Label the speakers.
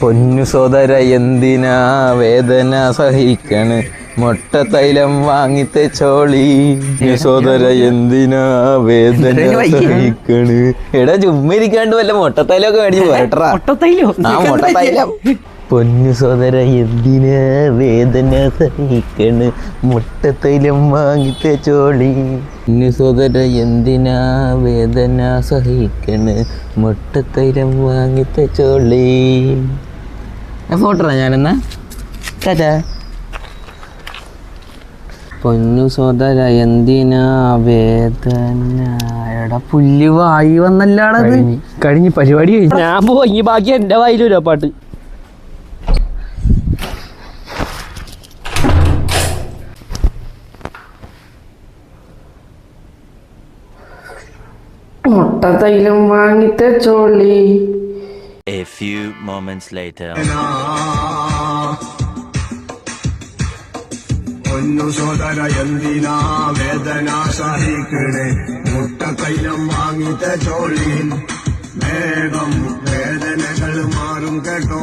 Speaker 1: പൊന്നു സോദര എന്തിനാ വേദന സഹിക്കണ്? മൊട്ട തൈലം വാങ്ങിത്തെ ചോളി സോദര എന്തിനാ വേദന സഹിക്കണ്? എടാ ചുമ്മിരിക്കാണ്ട് വല്ല മുട്ട തൈലൊക്കെ മേടിച്ച് പോരട്ടാ ആ മൊട്ട തൈലം. പൊന്നു സോദര എന്തിനാ വേദന സഹിക്കണ്? മുട്ട തൈലം വാങ്ങിത്തെ ചോളി പൊന്നു സോദര എന്തിനാ വേദന സഹിക്കണ്? മുട്ട തൈലം വാങ്ങിത്തെ ചോളി ഫോട്ടോ ഞാനെന്നാ? ടാറ്റാ. പൊന്നു സോദര എന്തിനാ വേദന എടാ പുല്ല് വായി വന്നല്ലാടത്?
Speaker 2: കഴിഞ്ഞ് പരിപാടി കഴിഞ്ഞു. ഞാൻ പോയി ബാക്കി എന്റെ വായിലൊരു പാട്ട്. മുട്ട തൈലം വാങ്ങിത്തെ choli.
Speaker 3: A few moments later.
Speaker 4: ഒന്നു സോദര എന്തിനാ വേദന സഹിക്കണേ? മുട്ട തൈലം വാങ്ങിത്ത ചോളീൻ വേഗം വേദനകൾ മാറും കേട്ടോ.